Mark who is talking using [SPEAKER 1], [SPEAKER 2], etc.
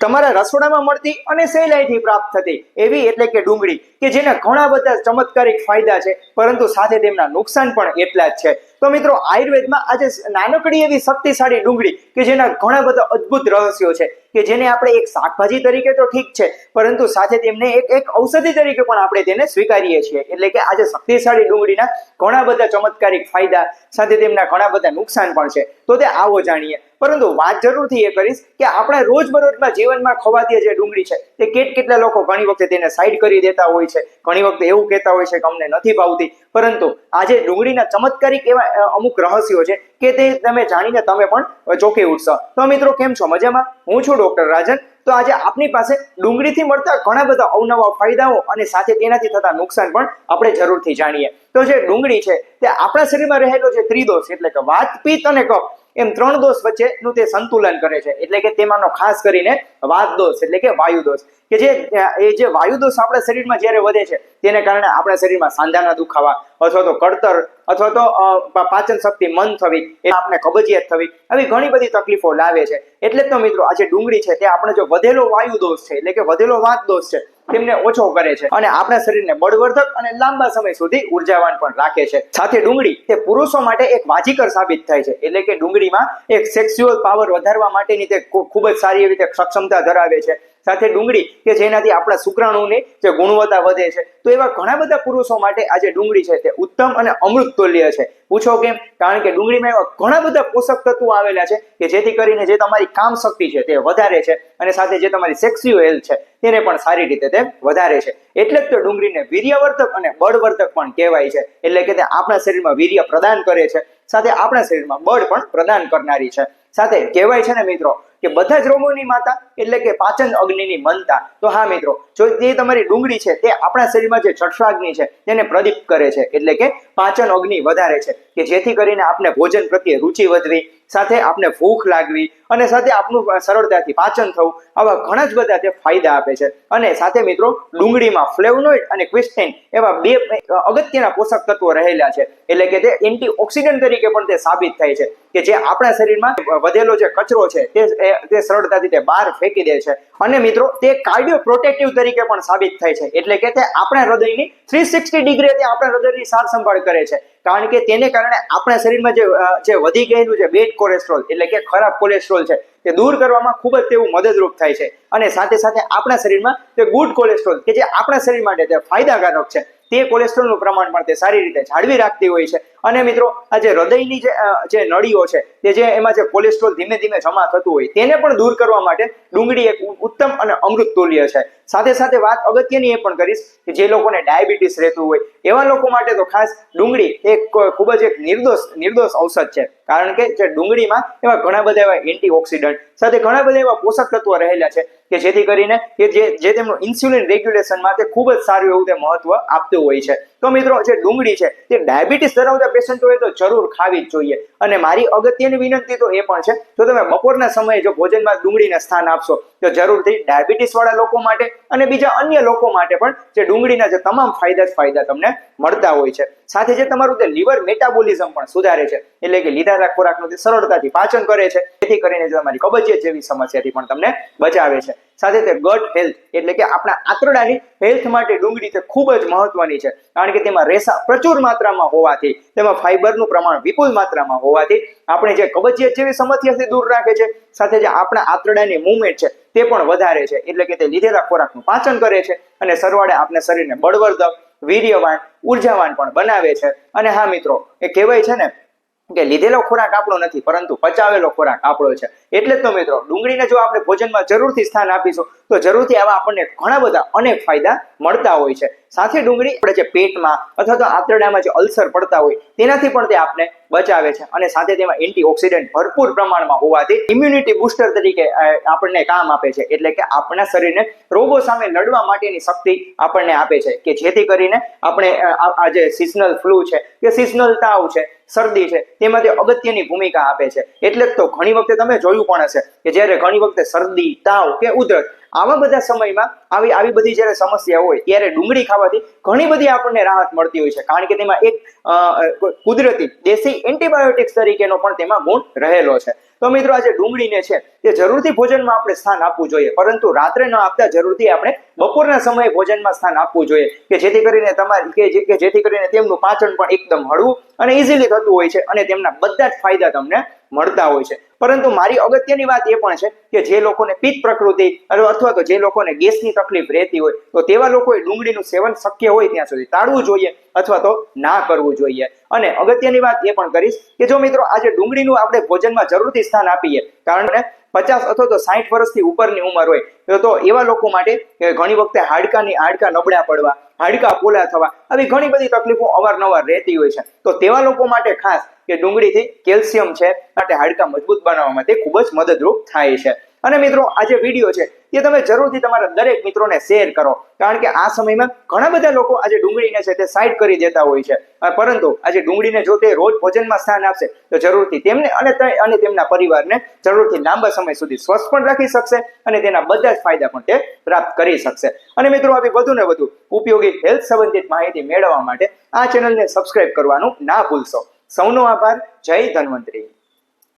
[SPEAKER 1] તમારા રસોડામાં મળતી અને સહેલાઈથી પ્રાપ્ત થતી એવી એટલે કે ડુંગળી, કે જેના ઘણા બધા ચમત્કારિક ફાયદા છે, પરંતુ સાથે તેમના નુકસાન પણ એટલા જ છે. તો મિત્રો, આયુર્વેદમાં આજે નાનકડી એવી શક્તિશાળી ડુંગળી, કે જેના ઘણા બધા અદ્ભુત રહસ્યો છે, કે જેને આપણે એક શાકભાજી તરીકે તો ઠીક છે, પરંતુ સાથે તેમને એક એક ઔષધિ તરીકે પણ આપણે તેને સ્વીકારીએ છીએ. એટલે કે આજે શક્તિશાળી ડુંગળીના ઘણા બધા ચમત્કારિક ફાયદા, સાથે તેમના ઘણા બધા નુકસાન પણ છે. તો તે આવો જાણીએ. પરંતુ વાત જરૂરથી એ કરીશ કે આપણે રોજબરોજના જીવનમાં ખવાતી જે ડુંગળી છે, તે કેટ કેટલા લોકો ઘણી વખતે તેને સાઈડ કરી દેતા હોય છે, ઘણી વખતે એવું કહેતા હોય છે કે અમને નથી ભાવતી. પરંતુ આજે ડુંગળીના ચમત્કારિક એવા અમુક રહસ્યો છે કે તે તમે જાણીને તમે પણ ચોકી ઉઠશો. તો મિત્રો કેમ છો? મજામાં? હું છું ડોક્ટર રાજન. તો આજે આપની પાસે ડુંગળીથી મળતા ઘણા બધા અવનવા ફાયદાઓ અને સાથે તેનાથી થતા નુકસાન પણ આપણે જરૂરથી જાણીએ. તો જે ડુંગળી છે, તે આપણા શરીરમાં રહેલો જે ત્રિદોષ, એટલે કે વાત પિત્ત અને કફ એમ ત્રણ દોષ વચ્ચેનું તે સંતુલન કરે છે. એટલે કે તેમાંનો ખાસ કરીને વાત દોષ, એટલે કે વાયુ દોષ. કે જે, એ જે વાયુ દોષ આપણા શરીરમાં જ્યારે વધે છે, તેને કારણે આપણા શરીરમાં સાંધાના દુખાવા અથવા તો કળતર અથવા તો પાચન શક્તિ મંદ થવી, એ આપણે કબજિયાત થવી, આવી ઘણી બધી તકલીફો લાવે છે. એટલે જ તો મિત્રો, આ જે ડુંગળી છે, તે આપણે જો વધેલો વાયુ દોષ છે, એટલે કે વધેલો વાત દોષ છે તેમને ઓછો કરે છે. અને આપણા શરીરને બળવર્ધક અને લાંબા સમય સુધી ઉર્જાવાન પણ રાખે છે. સાથે ડુંગળી તે પુરુષો માટે એક વાજીકર સાબિત થાય છે. એટલે કે ડુંગળીમાં એક સેક્સ્યુઅલ પાવર વધારવા માટેની તે ખૂબ જ સારી એવી રીતે સક્ષમતા ધરાવે છે. સાથે ડુંગળી કે જેનાથી આપણા શુક્રાણુની જે ગુણવત્તા વધે છે. તો એવા ઘણા બધા પુરુષો માટે આ જે ડુંગળી છે તે ઉત્તમ અને અમૃત તુલ્ય છે. પૂછો કેમ? કારણ કે ડુંગળીમાં એવા ઘણા બધા પોષક તત્વો આવેલા છે કે જેથી કરીને જે તમારી કામ શક્તિ છે તે વધારે છે અને સાથે જે તમારી સેક્સ્યુ હેલ્થ છે તેને પણ સારી રીતે તે વધારે છે. એટલે જ તો ડુંગળીને વીર્યવર્ધક અને બળવર્ધક પણ કહેવાય છે. એટલે કે તે આપણા શરીરમાં વીર્ય પ્રદાન કરે છે. સાથે આપણા શરીરમાં બળ પણ પ્રદાન કરનારી છે. સાથે કહેવાય છે ને મિત્રો કે બધા જ રોગોની માતા એટલે કે પાચન અગ્નિની મનતા તો હા મિત્રો, જો તે તમારી ડુંગળી છે, તે આપણા શરીરમાં જે જઠરાગ્નિ છે, તેને પ્રદીપ કરે છે. એટલે કે પાચન અગ્નિ વધારે છે. કે જેથી કરીને આપણે ભોજન પ્રત્યે રુચિ વધવી, સાથે આપણે ભૂખ લાગવી અને સાથે આપણું સરળતાથી પાચન થવું, આવા ઘણા જ બધા તે ફાયદા આપે છે. અને સાથે મિત્રો, ડુંગળીમાં ફ્લેવનોઇડ અને ક્વિસ્ટેન એવા બે અગત્યના પોષક તત્વો રહેલા છે. એટલે કે તે એન્ટીઓક્સિડન્ટ તરીકે પણ તે સાબિત થાય છે. કે જે આપણા શરીરમાં વધેલો જે કચરો છે તે તે સરળતાથી તે બહાર ફેંકી દે છે. અને મિત્રો, તે કાર્ડિયો પ્રોટેક્ટિવ તરીકે પણ સાબિત થાય છે. એટલે કે તે આપણા હૃદયની થ્રી સિક્સટી ડિગ્રી તે આપણા હૃદયની સાર સંભાળ કરે છે. કારણ કે તેને કારણે આપણા શરીરમાં જે જે વધી ગયેલું જે બેડ કોલેસ્ટ્રોલ એટલે કે ખરાબ કોલેસ્ટ્રોલ છે, તે દૂર કરવામાં ખૂબ જ તેવું મદદરૂપ થાય છે. અને સાથે સાથે આપણા શરીરમાં તે ગુડ કોલેસ્ટ્રોલ કે જે આપણા શરીર માટે તે ફાયદાકારક છે. તે કોલેસ્ટ્રોલનું પ્રમાણ પણ તે સારી રીતે જાળવી રાખતી હોય છે. અને મિત્રો, આ જે હૃદયની જે જે નળીઓ છે તે જે એમાં જે કોલેસ્ટ્રોલ ધીમે ધીમે જમા થતું હોય, તેને પણ દૂર કરવા માટે ડુંગળી એક ઉત્તમ અને અમૃત તુલ્ય છે. સાથે સાથે વાત અગત્યની એ પણ કરીશ કે જે લોકોને ડાયાબિટીસ રહેતું હોય, એવા લોકો માટે તો ખાસ ડુંગળી એક ખૂબ જ એક નિર્દોષ નિર્દોષ ઔષધ છે. કારણ કે જે ડુંગળીમાં એવા ઘણા બધા એવા એન્ટીઓક્સિડન્ટ, સાથે ઘણા બધા એવા પોષક તત્વો રહેલા છે. કે જેથી કરીને કે જે જે તેમનું ઇન્સ્યુલિન રેગ્યુલેશનમાં તે ખૂબ જ સારું એવું તે મહત્વ આપતું હોય છે. તો મિત્રો, જે ડુંગળી છે, તે ડાયાબિટીસ ધરાવતા પેશન્ટોએ તો જરૂર ખાવી જ જોઈએ. અને મારી અગત્યની વિનંતી તો એ પણ છે, જો તમે બપોરના સમયે જો ભોજનમાં ડુંગળીને સ્થાન આપશો, તો જરૂરથી ડાયાબિટીસ વાળા લોકો માટે અને બીજા અન્ય લોકો માટે પણ જે ડુંગળીના જે તમામ ફાયદા જ ફાયદા તમને મળતા હોય છે. સાથે જે તમારું તે લીવર મેટાબોલિઝમ પણ સુધારે છે, એટલે કે લીધેલા ખોરાકનું તે સરળતાથી પાચન કરે છે, જેથી કરીને તમારી કબજિયાત જેવી સમસ્યાથી પણ તમને બચાવે છે. સાથે તે ગટ હેલ્થ એટલે કે આપણા આંતરડાની હેલ્થ માટે ડુંગળી તે ખૂબ જ મહત્વની છે. કારણ કે તેમાં રેસા પ્રચુર માત્રામાં હોવાથી, તેમાં ફાઈબરનું પ્રમાણ વિપુલ માત્રામાં હોવાથી, આપણે જે કબજિયાત જેવી સમસ્યાથી દૂર રાખે છે, સાથે જે આપણા આંતરડાની મૂવમેન્ટ છે, તે પણ વધારે છે. એટલે કે તે લીધેલા ખોરાકનું પાચન કરે છે અને સરવાળે આપણે શરીરને બળવર્ધક, વીર્યવાન, ઉર્જાવાન પણ બનાવે છે. અને હા મિત્રો, એ કહેવાય છે ને કે લીધેલો ખોરાક આપણો નથી, પરંતુ પચાવેલો ખોરાક આપણો છે. એટલે જ તો મિત્રો, ડુંગળીને જો આપણે ભોજનમાં જરૂરથી સ્થાન આપીશું, તો જરૂરથી આવા આપણને ઘણા બધા અનેક ફાયદા મળતા હોય છે. સાથે ડુંગળી, આપણે જે પેટમાં અથવા તો આંતરડામાં જે અલ્સર પડતા હોય, તેનાથી પણ તે આપને બચાવે છે. અને સાથે તેમાં એન્ટીઓક્સિડન્ટ ભરપૂર પ્રમાણમાં હોવાથી ઇમ્યુનિટી બુસ્ટર તરીકે આપણને કામ આપે છે. એટલે કે આપણા શરીરને રોગો સામે લડવા માટેની શક્તિ આપણને આપે છે કે જેથી કરીને આપણે આ જે સિઝનલ ફ્લૂ છે, કે સિઝનલ તાવ છે, શરદી છે તેમાં તે અગત્યની ભૂમિકા આપે છે. એટલે તો ઘણી વખતે તમે જોયું પણ હશે કે જ્યારે ઘણી વખતે શરદી, તાવ કે ઉધરસ આવા બધા સમયમાં આવી આવી બધી જ્યારે સમસ્યા હોય, ત્યારે ડુંગળી ખાવાથી ઘણી બધી આપણને રાહત મળતી હોય છે. કારણ કે તેમાં એક કુદરતી દેશી એન્ટીબાયોટિક્સ તરીકેનો પણ તેમાં ગુણ રહેલો છે. તો મિત્રો, આજે ડુંગળીને છે તે જરૂરથી ભોજનમાં આપણે સ્થાન આપવું જોઈએ. પરંતુ રાત્રે ન આપતા જરૂરથી આપણે બપોરના સમયે ભોજનમાં સ્થાન આપવું જોઈએ. કે જેથી કરીને તમારી કે જેથી કરીને તેમનું પાચન પણ એકદમ હળવું અને ઇઝીલી થતું હોય છે અને તેમના બધા જ ફાયદા તમને મળતા હોય છે. પરંતુ મારી અગત્યની વાત એ પણ છે કે જે લોકોને પિત્ત પ્રકૃતિ અથવા તો જે લોકોને ગેસની તકલીફ રહેતી હોય, તો તેવા લોકોએ ડુંગળીનું સેવન શક્ય હોય ત્યાં સુધી ટાળવું જોઈએ અથવા તો ના કરવું જોઈએ. અને અગત્યની વાત એ પણ કરીશ કે જો મિત્રો આજે ડુંગળીનું આપણે ભોજનમાં જરૂરથી સ્થાન આપીએ, કારણ કે પચાસ અથવા તો સાઠ વર્ષથી ઉપરની ઉંમર હોય, તો- એવા લોકો માટે ઘણી વખતે હાડકાની હાડકા નબળા પડવા, હાડકા પોલા થવા, આવી ઘણી બધી તકલીફો અવારનવાર રહેતી હોય છે. તો તેવા લોકો માટે ખાસ કે ડુંગળીથી કેલ્શિયમ છે, માટે હાડકા મજબૂત બનાવવામાં તે ખૂબ જ મદદરૂપ થાય છે. અને મિત્રો, આ જે વીડિયો છે, એ તમે જરૂરથી તમારા દરેક મિત્રોને શેર કરો. કારણ કે આ સમયમાં ઘણા બધા લોકો આજે ડુંગળીને છે તે સાઈડ કરી દેતા હોય છે. પરંતુ આજે ડુંગળીને જો તે રોજ ભોજનમાં સ્થાન આપશે, તો જરૂરથી તેમને અને અને તેમના પરિવારને જરૂરથી લાંબા સમય સુધી સ્વસ્થ પણ રાખી શકશે અને તેના બધા જ ફાયદા પણ તે પ્રાપ્ત કરી શકશે. અને મિત્રો, આવી વધુ ને વધુ ઉપયોગી હેલ્થ સંબંધિત માહિતી મેળવવા માટે આ ચેનલને સબસ્ક્રાઇબ કરવાનું ના ભૂલશો. સૌનો આભાર. જય ધન્વંતરી.